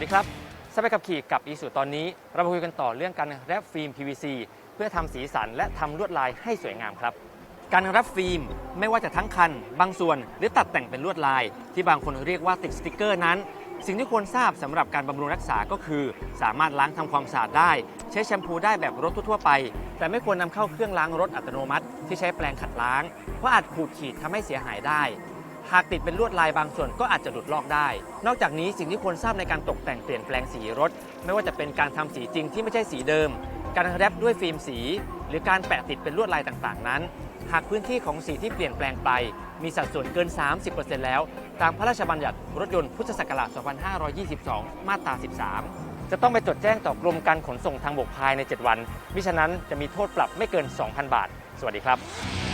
ดีครับสไปขับขี่กับอีสุตอนนี้ เรามาคุยกันต่อเรื่องการแรปฟิล์ม PVC เพื่อทำสีสันและทำลวดลายให้สวยงามครับ การแรปฟิล์มไม่ว่าจะทั้งคัน บางส่วน หรือตัดแต่งเป็นลวดลาย ที่บางคนเรียกว่าติดสติกเกอร์นั้น สิ่งที่ควรทราบสำหรับการบำรุงรักษาก็คือ สามารถล้างทำความสะอาดได้ ใช้แชมพูได้แบบรถทั่วไป แต่ไม่ควรนำเข้าเครื่องล้างรถอัตโนมัติ ที่ใช้แปรงขัดล้าง เพราะอาจขูดขีดทำให้เสียหายได้ หากติดเป็นลวดลายบางส่วนก็อาจจะหลุดลอกได้ นอกจากนี้สิ่งที่ควรทราบในการตกแต่งเปลี่ยนแปลงสีรถ ไม่ว่าจะเป็นการทำสีจริงที่ไม่ใช่สีเดิม การแรปด้วยฟิล์มสี หรือการแปะติดเป็นลวดลายต่างๆ นั้น หากพื้นที่ของสีที่เปลี่ยนแปลงไป มีสัดส่วนเกิน 30%แล้ว ตามพระราชบัญญัติรถยนต์พุทธศักราช 2522 มาตรา 13จะต้องไปจดแจ้งต่อกรมการขนส่งทางบกภายใน 7 วัน มิฉะนั้นจะมีโทษปรับไม่เกิน 2,000 บาท สวัสดีครับ